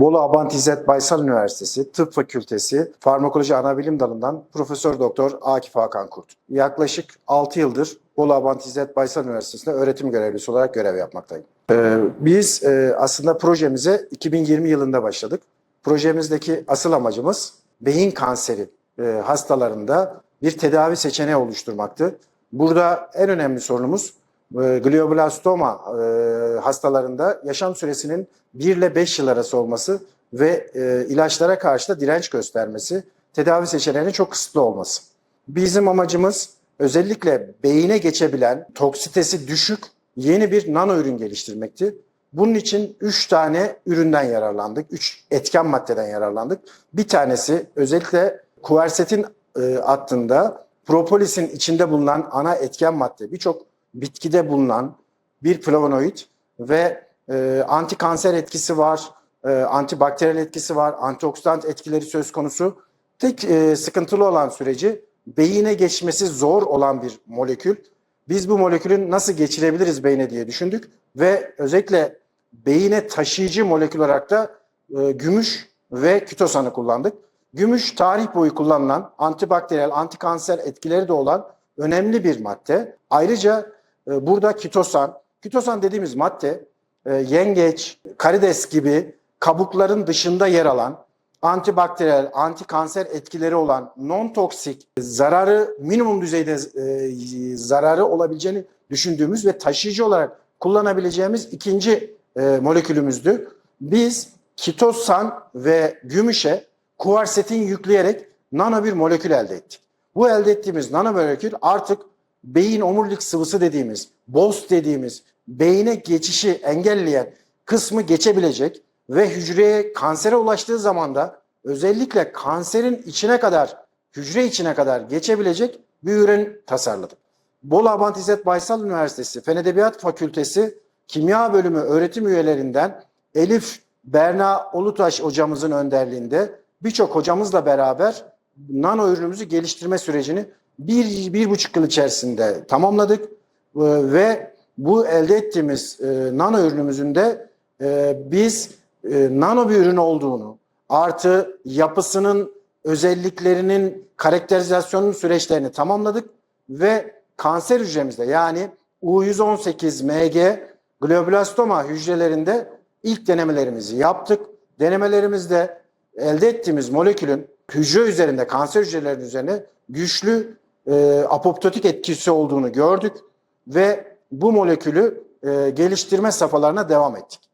Bolu Abant İzzet Baysal Üniversitesi Tıp Fakültesi Farmakoloji Anabilim Dalı'ndan Profesör Doktor Akif Hakan Kurt. Yaklaşık 6 yıldır Bolu Abant İzzet Baysal Üniversitesi'nde öğretim görevlisi olarak görev yapmaktayım. Ee, Biz e, aslında projemize 2020 yılında başladık. Projemizdeki asıl amacımız beyin kanseri e, hastalarında bir tedavi seçeneği oluşturmaktı. Burada en önemli sorunumuz glioblastoma e, hastalarında yaşam süresinin 1 ile 5 yıl arası olması ve e, ilaçlara karşı da direnç göstermesi, tedavi seçeneğinin çok kısıtlı olması. Bizim amacımız özellikle beyine geçebilen, toksitesi düşük yeni bir nano ürün geliştirmekti. Bunun için 3 tane üründen yararlandık. 3 etken maddeden yararlandık. Bir tanesi özellikle kuversetin e, hattında propolisin içinde bulunan ana etken madde birçok bitkide bulunan bir flavonoid ve e, anti kanser etkisi var, e, antibakteriyel etkisi var, antioksidan etkileri söz konusu. Tek e, sıkıntılı olan süreci beyine geçmesi zor olan bir molekül. Biz bu molekülün nasıl geçirebiliriz beyne diye düşündük ve özellikle beyine taşıyıcı molekül olarak da e, gümüş ve kütosanı kullandık. Gümüş tarih boyu kullanılan antibakteriyel, antikanser etkileri de olan önemli bir madde. Ayrıca e, burada kitosan, kitosan dediğimiz madde e, yengeç, karides gibi kabukların dışında yer alan antibakteriyel, antikanser etkileri olan non-toksik, zararı minimum düzeyde e, zararı olabileceğini düşündüğümüz ve taşıyıcı olarak kullanabileceğimiz ikinci e, molekülümüzdü. Biz kitosan ve gümüşe kuvarsetin yükleyerek nano bir molekül elde ettik. Bu elde ettiğimiz nano molekül artık beyin omurilik sıvısı dediğimiz, BOS dediğimiz beyine geçişi engelleyen kısmı geçebilecek ve hücreye kansere ulaştığı zaman da özellikle kanserin içine kadar, hücre içine kadar geçebilecek bir ürün tasarladık. Bolu Abant İzzet Baysal Üniversitesi Fen Edebiyat Fakültesi Kimya Bölümü öğretim üyelerinden Elif Berna Olutaş hocamızın önderliğinde birçok hocamızla beraber nano ürünümüzü geliştirme sürecini bir, bir buçuk yıl içerisinde tamamladık Ee, ve bu elde ettiğimiz e, nano ürünümüzün de e, biz e, nano bir ürün olduğunu artı yapısının özelliklerinin karakterizasyonun süreçlerini tamamladık ve kanser hücremizde yani U118 MG glioblastoma hücrelerinde ilk denemelerimizi yaptık. Denemelerimizde elde ettiğimiz molekülün hücre üzerinde, kanser hücrelerinin üzerine güçlü e, apoptotik etkisi olduğunu gördük ve bu molekülü e, geliştirme safhalarına devam ettik.